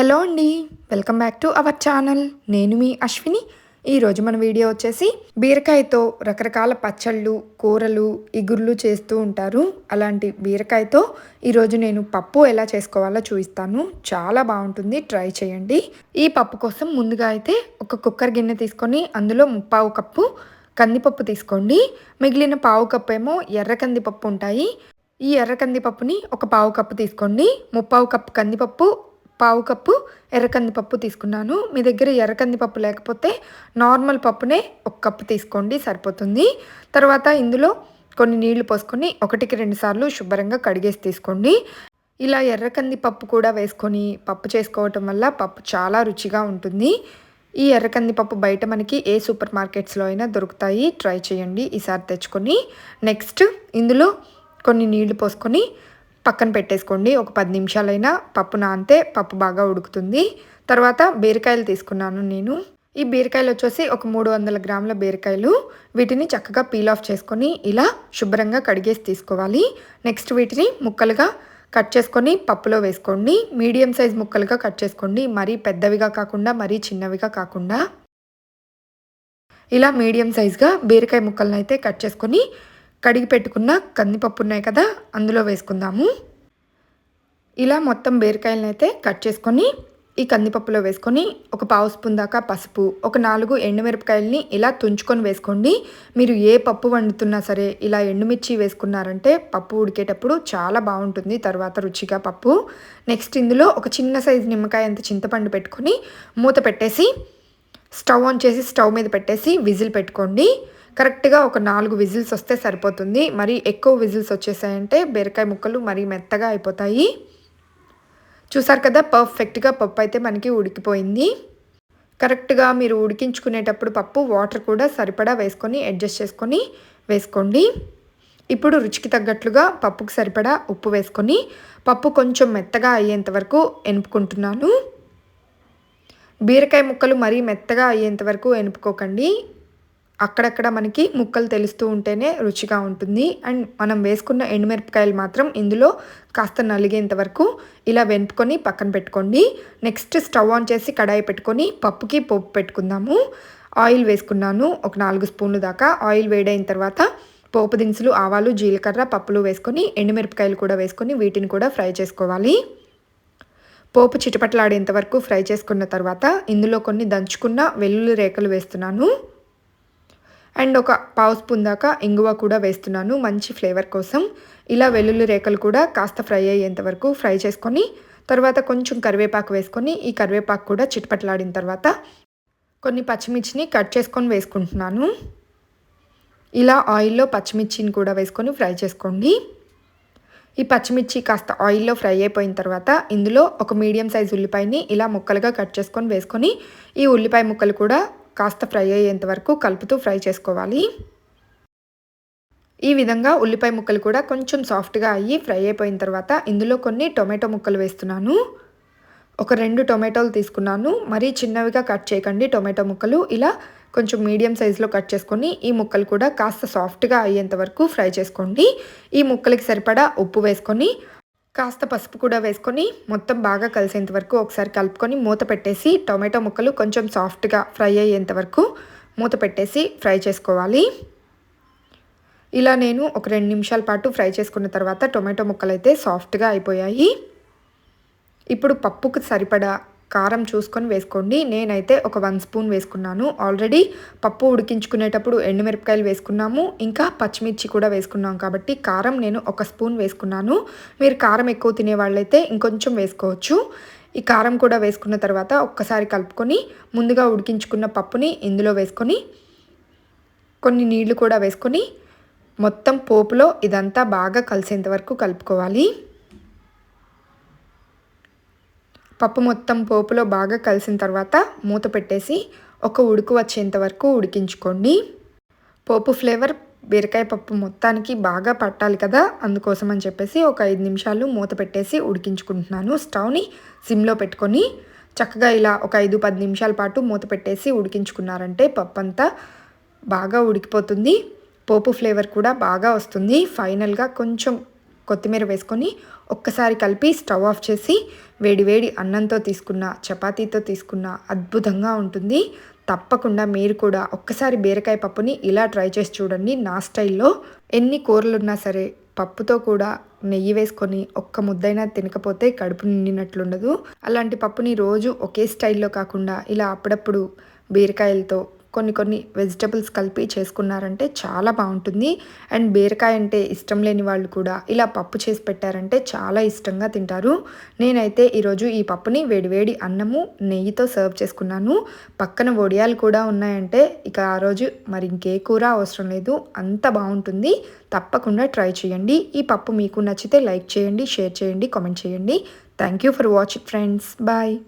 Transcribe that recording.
Hello అండి welcome back to our channel. నేను మీ అశ్విని. ఈరోజు మన వీడియో వచ్చేసి బీరకాయతో రకరకాల పచ్చళ్ళు కూరలు ఇగుర్లు చేస్తూ ఉంటారు. అలాంటి బీరకాయతో ఈరోజు నేను పప్పు ఎలా చేసుకోవాలో చూపిస్తాను. చాలా బాగుంటుంది ట్రై చేయండి. ఈ పప్పు కోసం ముందుగా అయితే ఒక కుక్కర్ గిన్నె తీసుకొని అందులో ముప్పావు కప్పు కందిపప్పు తీసుకోండి. మిగిలిన పావు కప్పు ఏమో ఎర్ర కందిపప్పు ఉంటాయి. ఈ ఎర్ర కందిపప్పుని ఒక పావు కప్పు తీసుకోండి. ముప్పావు కప్పు కందిపప్పు పావు కప్పు ఎర్రకందిపప్పు తీసుకున్నాను. మీ దగ్గర ఎర్రకందిపప్పు లేకపోతే నార్మల్ పప్పునే ఒక కప్పు తీసుకోండి సరిపోతుంది. తర్వాత ఇందులో కొన్ని నీళ్ళు పోసుకొని ఒకటికి రెండు సార్లు శుభ్రంగా కడిగేసి తీసుకోండి. ఇలా ఎర్రకంది పప్పు కూడా వేసుకొని పప్పు చేసుకోవటం వల్ల పప్పు చాలా రుచిగా ఉంటుంది. ఈ ఎర్రకంది కందిపప్పు బయట మనకి ఏ సూపర్ మార్కెట్స్లో అయినా దొరుకుతాయి. ట్రై చేయండి ఈసారి తెచ్చుకొని. నెక్స్ట్ ఇందులో కొన్ని నీళ్ళు పోసుకొని పక్కన పెట్టేసుకోండి. ఒక పది నిమిషాలైనా పప్పు నానితే పప్పు బాగా ఉడుకుతుంది. తర్వాత బీరకాయలు తీసుకున్నాను నేను. ఈ బీరకాయలు వచ్చేసి ఒక మూడు వందల గ్రాముల బీరకాయలు. వీటిని చక్కగా పీల్ ఆఫ్ చేసుకొని ఇలా శుభ్రంగా కడిగేసి తీసుకోవాలి. నెక్స్ట్ వీటిని ముక్కలుగా కట్ చేసుకొని పప్పులో వేసుకోండి. మీడియం సైజ్ ముక్కలుగా కట్ చేసుకోండి. మరీ పెద్దవిగా కాకుండా మరీ చిన్నవిగా కాకుండా. ఇలా మీడియం సైజ్గా బీరకాయ ముక్కలను అయితే కట్ చేసుకొని కడిగి పెట్టుకున్న కందిపప్పు ఉన్నాయి కదా అందులో వేసుకుందాము. ఇలా మొత్తం బీరకాయలను అయితే కట్ చేసుకొని ఈ కందిపప్పులో వేసుకొని ఒక పావు స్పూన్ దాకా పసుపు ఒక నాలుగు ఎండుమిరపకాయలని ఇలా తుంచుకొని వేసుకోండి. మీరు ఏ పప్పు వండుతున్నా సరే ఇలా ఎండుమిర్చి వేసుకున్నారంటే పప్పు ఉడికేటప్పుడు చాలా బాగుంటుంది తర్వాత రుచిగా పప్పు. నెక్స్ట్ ఇందులో ఒక చిన్న సైజు నిమ్మకాయ అంత చింతపండు పెట్టుకొని మూత పెట్టేసి స్టవ్ ఆన్ చేసి స్టవ్ మీద పెట్టేసి విజిల్ పెట్టుకోండి. కరెక్ట్గా ఒక నాలుగు విజిల్స్ వస్తే సరిపోతుంది. మరి ఎక్కువ విజిల్స్ వచ్చేసాయంటే బీరకాయ ముక్కలు మరీ మెత్తగా అయిపోతాయి. చూసారు కదా పర్ఫెక్ట్గా పప్పు అయితే మనకి ఉడికిపోయింది. కరెక్ట్గా మీరు ఉడికించుకునేటప్పుడు పప్పు వాటర్ కూడా సరిపడా వేసుకొని అడ్జస్ట్ చేసుకొని వేసుకోండి. ఇప్పుడు రుచికి తగ్గట్లుగా పప్పుకు సరిపడా ఉప్పు వేసుకొని పప్పు కొంచెం మెత్తగా అయ్యేంత వరకు ఎనుపుకుంటున్నాను. బీరకాయ ముక్కలు మరీ మెత్తగా అయ్యేంత వరకు ఎనుపుకోకండి. అక్కడక్కడ మనకి ముక్కలు తెలుస్తూ ఉంటేనే రుచిగా ఉంటుంది. అండ్ మనం వేసుకున్న ఎండుమిరపకాయలు మాత్రం ఇందులో కాస్త నలిగేంత వరకు ఇలా వెనుపుకొని పక్కన పెట్టుకోండి. నెక్స్ట్ స్టవ్ ఆన్ చేసి కడాయి పెట్టుకొని పప్పుకి పోపు పెట్టుకుందాము. ఆయిల్ వేసుకున్నాను ఒక నాలుగు స్పూన్లు దాకా. ఆయిల్ వేడైన తర్వాత పోపు దినుసులు ఆవాలు జీలకర్ర పప్పులు వేసుకొని ఎండుమిరపకాయలు కూడా వేసుకొని వీటిని కూడా ఫ్రై చేసుకోవాలి. పోపు చిటపట్లాడేంత వరకు ఫ్రై చేసుకున్న తర్వాత ఇందులో కొన్ని దంచుకున్న వెల్లుల్లి రేఖలు వేస్తున్నాను. అండ్ ఒక పావు స్పూన్ దాకా ఇంగువ కూడా వేస్తున్నాను మంచి ఫ్లేవర్ కోసం. ఇలా వెల్లుల్లి రేకలు కూడా కాస్త ఫ్రై అయ్యేంత వరకు ఫ్రై చేసుకొని తర్వాత కొంచెం కరివేపాకు వేసుకొని ఈ కరివేపాకు కూడా చిట్పట్లాడిన తర్వాత కొన్ని పచ్చిమిర్చిని కట్ చేసుకొని వేసుకుంటున్నాను. ఇలా ఆయిల్లో పచ్చిమిర్చిని కూడా వేసుకొని ఫ్రై చేసుకోండి. ఈ పచ్చిమిర్చి కాస్త ఆయిల్లో ఫ్రై అయిపోయిన తర్వాత ఇందులో ఒక మీడియం సైజ్ ఉల్లిపాయని ఇలా ముక్కలుగా కట్ చేసుకొని వేసుకొని ఈ ఉల్లిపాయ ముక్కలు కూడా కాస్త ఫ్రై అయ్యేంత వరకు కలుపుతూ ఫ్రై చేసుకోవాలి. ఈ విధంగా ఉల్లిపాయ ముక్కలు కూడా కొంచెం సాఫ్ట్గా అయ్యి ఫ్రై అయిపోయిన తర్వాత ఇందులో కొన్ని టొమాటో ముక్కలు వేస్తున్నాను. ఒక రెండు టొమాటోలు తీసుకున్నాను. మరీ చిన్నవిగా కట్ చేయకండి టొమాటో ముక్కలు. ఇలా కొంచెం మీడియం సైజులో కట్ చేసుకొని ఈ ముక్కలు కూడా కాస్త సాఫ్ట్గా అయ్యేంత వరకు ఫ్రై చేసుకోండి. ఈ ముక్కలకి సరిపడా ఉప్పు వేసుకొని కాస్త పసుపు కూడా వేసుకొని మొత్తం బాగా కలిసేంత వరకు ఒకసారి కలుపుకొని మూత పెట్టేసి టొమాటో ముక్కలు కొంచెం సాఫ్ట్గా ఫ్రై అయ్యేంత వరకు మూత పెట్టేసి ఫ్రై చేసుకోవాలి. ఇలా నేను ఒక రెండు నిమిషాల పాటు ఫ్రై చేసుకున్న తర్వాత టొమాటో ముక్కలు అయితే సాఫ్ట్గా అయిపోయాయి. ఇప్పుడు పప్పుకు సరిపడా కారం చూసుకొని వేసుకోండి. నేనైతే ఒక వన్ స్పూన్ వేసుకున్నాను. ఆల్రెడీ పప్పు ఉడికించుకునేటప్పుడు ఎండుమిరపకాయలు వేసుకున్నాము. ఇంకా పచ్చిమిర్చి కూడా వేసుకున్నాం కాబట్టి కారం నేను ఒక స్పూన్ వేసుకున్నాను. మీరు కారం ఎక్కువ తినే వాళ్ళైతే ఇంకొంచెం వేసుకోవచ్చు. ఈ కారం కూడా వేసుకున్న తర్వాత ఒక్కసారి కలుపుకొని ముందుగా ఉడికించుకున్న పప్పుని ఇందులో వేసుకొని కొన్ని నీళ్ళు కూడా వేసుకొని మొత్తం పోపులో ఇదంతా బాగా కలిసేంత వరకు కలుపుకోవాలి. పప్పు మొత్తం పోపులో బాగా కలిసిన తర్వాత మూత పెట్టేసి ఒక ఉడుకు వచ్చేంత వరకు ఉడికించుకోండి. పోపు ఫ్లేవర్ బీరకాయ పప్పు మొత్తానికి బాగా పట్టాలి కదా అందుకోసం అని చెప్పేసి ఒక ఐదు నిమిషాలు మూత పెట్టేసి ఉడికించుకుంటున్నాను. స్టవ్ని సిమ్లో పెట్టుకొని చక్కగా ఇలా ఒక ఐదు పది నిమిషాల పాటు మూత పెట్టేసి ఉడికించుకున్నారంటే పప్పు అంతా బాగా ఉడికిపోతుంది. పోపు ఫ్లేవర్ కూడా బాగా వస్తుంది. ఫైనల్గా కొంచెం కొత్తిమీర వేసుకొని ఒక్కసారి కలిపి స్టవ్ ఆఫ్ చేసి వేడి వేడి అన్నంతో తీసుకున్న చపాతీతో తీసుకున్న అద్భుతంగా ఉంటుంది. తప్పకుండా మీరు కూడా ఒక్కసారి బీరకాయ పప్పుని ఇలా ట్రై చేసి చూడండి నా స్టైల్లో. ఎన్ని కూరలు ఉన్నా సరే పప్పుతో కూడా నెయ్యి వేసుకొని ఒక్క ముద్దైనా తినకపోతే కడుపు నిండినట్లుండదు. అలాంటి పప్పుని రోజు ఒకే స్టైల్లో కాకుండా ఇలా అప్పుడప్పుడు బీరకాయలతో కొన్ని కొన్ని వెజిటబుల్స్ కలిపి చేసుకున్నారంటే చాలా బాగుంటుంది. అండ్ బీరకాయ అంటే ఇష్టం లేని వాళ్ళు కూడా ఇలా పప్పు చేసి పెట్టారంటే చాలా ఇష్టంగా తింటారు. నేనైతే ఈరోజు ఈ పప్పుని వేడివేడి అన్నము నెయ్యితో సర్వ్ చేసుకున్నాను. పక్కన వడియాలు కూడా ఉన్నాయంటే ఇక ఆ రోజు మరి ఇంకే కూర అవసరం లేదు. అంత బాగుంటుంది. తప్పకుండా ట్రై చేయండి. ఈ పప్పు మీకు నచ్చితే లైక్ చేయండి షేర్ చేయండి కామెంట్ చేయండి. Thank you for watching friends bye